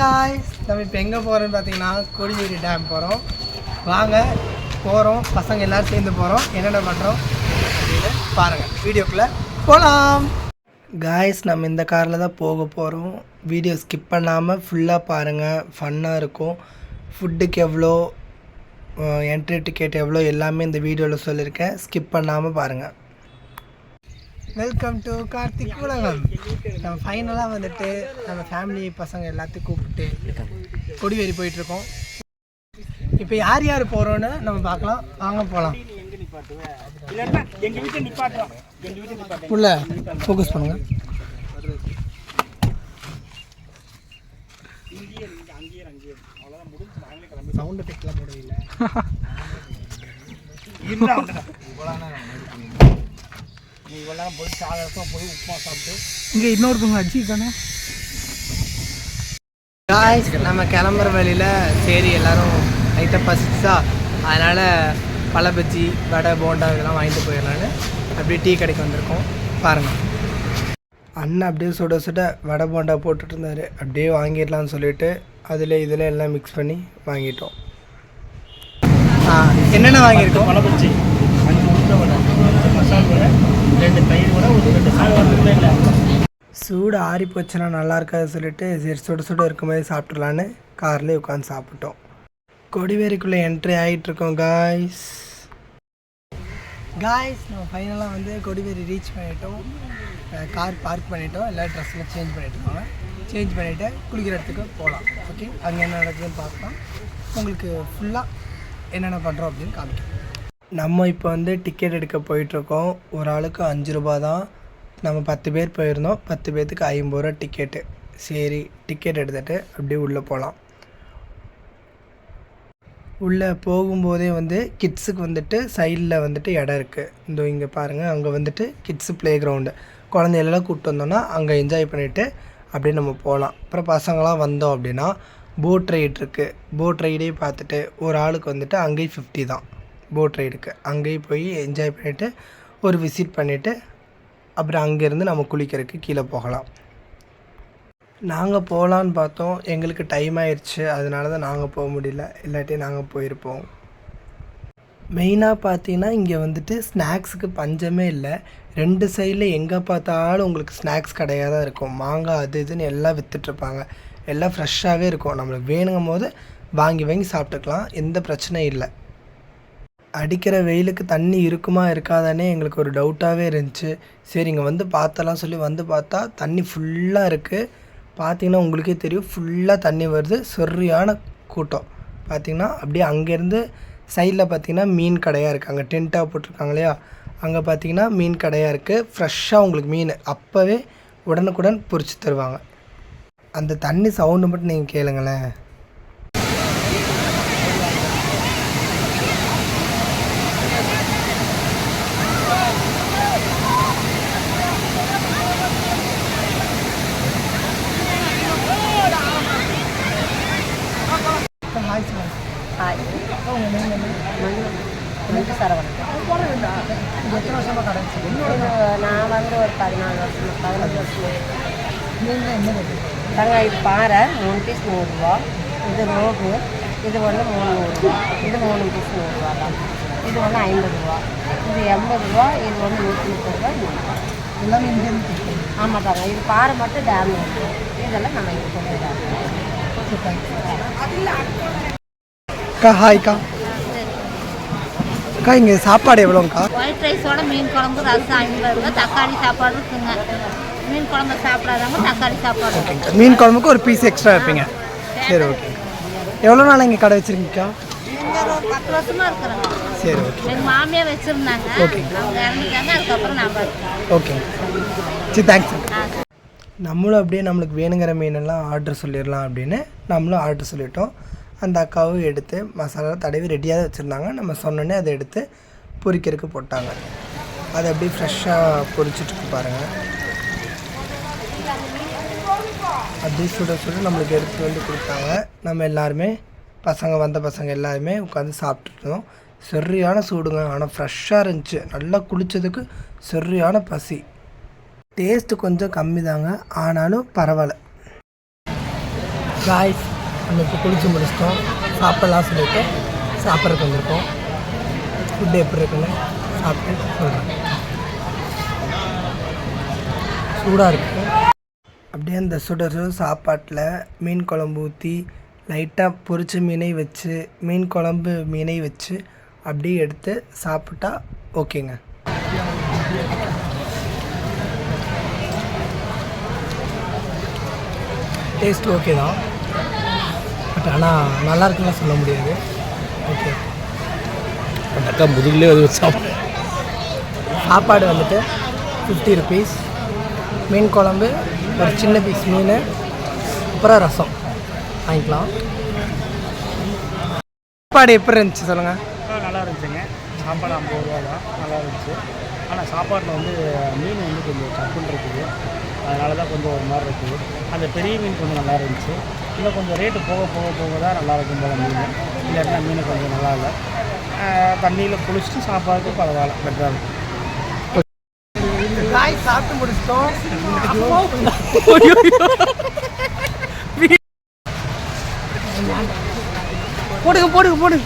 Guys நம்ம இப்போ எங்கே போகிறோன்னு பார்த்தீங்கன்னா கொடிவேரி டேம் போகிறோம் வாங்க போகிறோம் பசங்க எல்லோரும் சேர்ந்து போகிறோம் என்னென்ன பண்ணுறோம் அப்படின்னு பாருங்கள் வீடியோக்குள்ளே போகலாம் காய்ஸ் நம்ம இந்த காரில் தான் போக போகிறோம் வீடியோ ஸ்கிப் பண்ணாமல் ஃபுல்லாக பாருங்கள் ஃபன்னாக இருக்கும். ஃபுட்டுக்கு எவ்வளோ என்ட்ரி டிக்கெட் எவ்வளோ எல்லாமே இந்த வீடியோவில் சொல்லியிருக்கேன். ஸ்கிப் பண்ணாமல் பாருங்கள் வெல்கம் டு கார்த்திக் உலகம் நம்ம ஃபைனலாக வந்துட்டு நம்ம ஃபேமிலி பசங்க எல்லாத்தையும் கூப்பிட்டு கொடிவேரி போயிட்டுருக்கோம். இப்போ யார் யார் போகிறோன்னு நம்ம பார்க்கலாம். வாங்க போகலாம் உள்ள ஃபோக்கஸ் பண்ணுங்க. சவுண்ட் எஃபெக்ட்லாம் போடவே இல்லை. நீ இவ்வளோ போய் சாகரமாக போய் உப்புமா சாப்பிட்டு. இங்கே இன்னொருத்தவங்க அடிச்சுக்கானே காய்ஸ் நம்ம கிளம்புற வழியில் சரி எல்லாரும் லைட்டாக பசிச்சா அதனால் பழ பஜ்ஜி வடை போண்டா இதெல்லாம் வாங்கிட்டு போயிடலான்னு அப்படியே டீ கடைக்கு வந்திருக்கோம். பாருங்கள் அண்ணன் அப்படியே சுட சுட வடை போண்டா போட்டுட்டு இருந்தார். அப்படியே வாங்கிடலாம்னு சொல்லிட்டு அதில் இதில் எல்லாம் மிக்ஸ் பண்ணி வாங்கிட்டோம். ஆ என்னென்ன வாங்கியிருக்கோம்? பழ பச்சி அஞ்சு முட்டை வடை அஞ்சு மசால் வடை ரெண்டு பையன் கூட ஒரு ரெண்டு சாதம் இல்லை. சூடு ஆறி போச்சுன்னா நல்லா இருக்காது சொல்லிட்டு சரி சுட சுட இருக்கும்போது சாப்பிட்றலான்னு கார்லேயே உட்காந்து சாப்பிட்டோம். கொடிவேரிக்குள்ளே என்ட்ரி ஆகிட்டுருக்கோம் காய்ஸ் காய்ஸ் நம்ம ஃபைனலாக வந்து கொடிவேரி ரீச் பண்ணிட்டோம். கார் பார்க் பண்ணிட்டோம். எல்லா ட்ரெஸ்ஸெலாம் சேஞ்ச் பண்ணிட்டு சேஞ்ச் பண்ணிவிட்டு குளிக்கிற இடத்துக்கு போகலாம். ஓகே அங்கே என்ன நடக்குதுன்னு பார்க்கலாம். உங்களுக்கு ஃபுல்லாக என்னென்ன பண்ணுறோம் அப்படின்னு காமிக்கிறோம். நம்ம இப்போ வந்து டிக்கெட் எடுக்க போயிட்டுருக்கோம். ஒரு ஆளுக்கு அஞ்சு ரூபா தான். நம்ம பத்து பேர் போயிருந்தோம். பத்து பேர்த்துக்கு ஐம்பது ரூபா டிக்கெட்டு சரி டிக்கெட் எடுத்துகிட்டு அப்படியே உள்ளே போகலாம் உள்ளே போகும்போதே வந்து கிட்ஸுக்கு வந்துட்டு சைடில் வந்துட்டு இடம் இருக்குது இந்த இங்கே பாருங்கள் அங்கே வந்துட்டு கிட்ஸு ப்ளே கிரவுண்டு குழந்தைகளெல்லாம் கூப்பிட்டு வந்தோன்னா அங்கே என்ஜாய் பண்ணிவிட்டு அப்படியே நம்ம போகலாம் அப்புறம் பசங்களாம் வந்தோம் அப்படின்னா போட் ரைடு இருக்குது போட் ரைடே பார்த்துட்டு ஒரு ஆளுக்கு வந்துட்டு அங்கேயும் ஃபிஃப்டி தான். போட் ரைடுக்கு அங்கேயும் போய் என்ஜாய் பண்ணிவிட்டு ஒரு விசிட் பண்ணிவிட்டு அப்புறம் அங்கேருந்து நம்ம குளிக்கிறதுக்கு கீழே போகலாம். நாங்கள் போகலான்னு பார்த்தோம். எங்களுக்கு டைம் ஆயிடுச்சு அதனால தான் நாங்கள் போக முடியல. இல்லாட்டி நாங்கள் போயிருப்போம். மெயினாக பார்த்தீங்கன்னா இங்கே வந்துட்டு ஸ்நாக்ஸுக்கு பஞ்சமே இல்லை. ரெண்டு சைடில் எங்கே பார்த்தாலும் உங்களுக்கு ஸ்நாக்ஸ் கடையாக தான் இருக்கும். மாங்காய் அது இதுன்னு எல்லாம் விற்றுட்ருப்பாங்க எல்லாம் ஃப்ரெஷ்ஷாகவே இருக்கும். நம்மளுக்கு வேணுங்கும் போது வாங்கி வாங்கி சாப்பிட்டுக்கலாம். எந்த பிரச்சனையும் இல்லை. அடிக்கிற வெயிலுக்கு தண்ணி இருக்குமா இருக்காதானே எங்களுக்கு ஒரு டவுட்டாகவே இருந்துச்சு. சரி இங்கே வந்து பார்த்தலாம் சொல்லி வந்து பார்த்தா தண்ணி ஃபுல்லாக இருக்குது பார்த்தீங்கன்னா உங்களுக்கே தெரியும் ஃபுல்லாக தண்ணி வருது. சரியான கூட்டம். பார்த்தீங்கன்னா அப்படியே அங்கேருந்து சைடில் பார்த்தீங்கன்னா மீன் கடையாக இருக்குது அங்கே டென்ட்டாக போட்டிருக்காங்க இல்லையா? அங்கே பார்த்தீங்கன்னா மீன் கடையாக இருக்குது ஃப்ரெஷ்ஷாக உங்களுக்கு மீன் அப்போவே உடனுக்குடன் பொறிச்சு தருவாங்க. அந்த தண்ணி சவுண்டு மட்டும் நீங்கள் கேளுங்களேன். ஹாய் சார் உங்கள் நேம் என்ன மஞ்சு சரவணன் எத்தனை வருஷமாக கடை இது நான் வந்து ஒரு பதினாலு வருஷம் பதினஞ்சு வருஷம் நீங்கள் என்ன ரேட்டு இது பாறை மூணு பீஸ் நூறுரூவா இது ரோகு இது வந்து மூணு நூறுரூவா இது மூணு பீஸ் நூறுரூவா தான் இது வந்து ஐம்பது ரூபா இது எண்பது ரூபா இது வந்து நூற்றி முப்பது ரூபா நூறுரூவா எல்லாமே இங்கேருந்து ஆமாம் தாங்க இது பாறை மட்டும் டேமேஜ் இதெல்லாம் நம்ம இங்கே கொண்டு அக்கா ஹாய்க்கா அக்கா இங்கே சாப்பாடு எவ்வளோங்க்கா ஒயிட் ரைஸோட மீன் குழம்பு ரசம் ஐம்பது ரூபா தக்காளி சாப்பாடு இருக்குங்க. மீன் குழம்பு சாப்பிடாதவங்க தக்காளி சாப்பாடு மீன் குழம்புக்கு ஒரு பீஸ் எக்ஸ்ட்ரா வைப்பீங்க. சரி ஓகே எவ்வளோ நாள் இங்கே கடை வச்சுருக்கீங்கக்கா பத்து வருஷமா இருக்கிறாங்க சரி ஓகே எங்க மாமியார் வச்சிருந்தாங்க. Okay. அவங்க இறந்துட்டாங்க அதுக்கப்புறம் நான் ஓகே சரி தேங்க்ஸ் நம்மளும் அப்படியே நம்மளுக்கு வேணுங்கிற மீனெல்லாம் ஆர்டர் சொல்லிடலாம் அப்படின்னு நம்மளும் ஆர்டர் சொல்லிட்டோம். அந்த அக்காவும் எடுத்து மசாலா தடவி ரெடியாக வச்சுருந்தாங்க. நம்ம சொன்னோன்னே அதை எடுத்து பொரிக்கிறதுக்கு போட்டாங்க. அதை அப்படியே ஃப்ரெஷ்ஷாக பொரிச்சிட்டு பாருங்கள் அப்படியே சுட சுட நம்மளுக்கு எடுத்து வந்து கொடுத்தாங்க. நம்ம எல்லாருமே பசங்க வந்த பசங்க எல்லாருமே உட்காந்து சாப்பிட்டுட்டு சரியான சூடுங்க. ஆனால் ஃப்ரெஷ்ஷாக இருந்துச்சு. நல்லா குளித்ததுக்கு சரியான பசி. டேஸ்ட்டு கொஞ்சம் கம்மி தாங்க ஆனாலும் பரவாயில்ல. காய்ஸ் நம்ம இப்போ குளிச்சு முடிச்சிட்டோம். சாப்பிடலாம் சொல்லிட்டு சாப்பிட்றதுக்கு வந்திருக்கோம். ஃபுட்டு எப்படி இருக்குன்னு சாப்பிட்டு சொல்கிறேன் சூடாக இருக்கு. அப்படியே அந்த சுட சுட சாப்பாட்டில் மீன் குழம்பு ஊற்றி லைட்டாக பொரிச்ச மீனை வச்சு மீன் குழம்பு மீனை வச்சு அப்படியே எடுத்து சாப்பிட்டா ஓகேங்க. டேஸ்ட் ஓகே தான். பட் ஆனால் நல்லா இருக்குன்னு சொல்ல முடியாது. ஓகே அந்த அக்கா முதுகுலேயே வந்து சாப்பிடு. சாப்பாடு வந்துட்டு ஃபிஃப்டி ருபீஸ் மீன் குழம்பு ஒரு சின்ன பீஸ் மீன் அப்புறம் ரசம். வாங்கிக்கலாம். சாப்பாடு எப்படி இருந்துச்சு சொல்லுங்கள் நல்லா இருந்துச்சுங்க. சாப்பாடு ஐம்பது ரூபா தான் நல்லா இருந்துச்சு. ஆனால் சாப்பாட்டில் வந்து மீன் வந்து கொஞ்சம் சப்புன்னு இருக்குது. அதனால தான் கொஞ்சம் ஒரு மாதிரி இருக்குது. அந்த பெரிய மீன் கொஞ்சம் நல்லா இருந்துச்சு. இன்னும் கொஞ்சம் ரேட்டு போக போக போக தான் நல்லா இருக்கும் போல மீன். இல்லைன்னா மீன் கொஞ்சம் நல்லா இல்லை. தண்ணியில் குளிச்சுட்டு சாப்பாடுக்கு பரவாயில்ல. பெட்டராக இருக்கும். காய் சாப்பிட்டு முடிச்சிட்டோம். போடுங்க போடுங்க போடுங்க.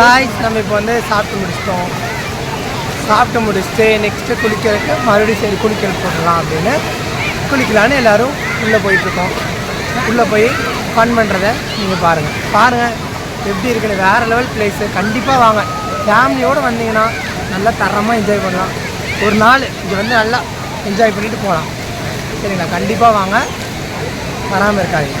காய்ஸ் நம்ம இப்போ வந்து சாப்பிட்டு முடிச்சிட்டோம். சாப்பிட்டு முடிச்சுட்டு நெக்ஸ்ட்டு குளிக்கிறதுக்கு மறுபடியும் சரி குளிக்கிறது போடலாம் அப்படின்னு குளிக்கலான்னு எல்லோரும் உள்ளே போயிட்டுருக்கோம். உள்ளே போய் ஃபன் பண்ணுறத நீங்கள் பாருங்கள் பாருங்கள் எப்படி இருக்குன்னு. வேறு லெவல் பிளேஸு கண்டிப்பாக வாங்க. ஃபேமிலியோடு வந்தீங்கன்னா நல்லா தரமாக என்ஜாய் பண்ணலாம். ஒரு நாள் இங்கே வந்து நல்லா என்ஜாய் பண்ணிட்டு போகலாம். சரிங்களா? கண்டிப்பாக வாங்க. வராமல் இருக்காதீங்க.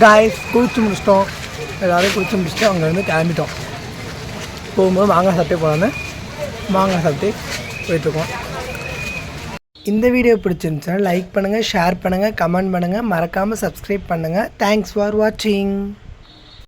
காய்ஸ் குளிச்சு முடிச்சிட்டோம் எல்லோரும் குளிச்சு முடிச்சுட்டு அங்கேருந்து கிளம்பிட்டோம் போகும்போது மாங்காய் சாப்பிட்டே போகலான்னு மாங்காய் சாப்பிட்டு போயிட்டுருக்கோம் இந்த வீடியோ பிடிச்சிருந்துச்சுன்னா லைக் பண்ணுங்கள் ஷேர் பண்ணுங்கள் கமெண்ட் பண்ணுங்கள் மறக்காமல் சப்ஸ்கிரைப் பண்ணுங்கள் தேங்க்ஸ் ஃபார் வாட்சிங்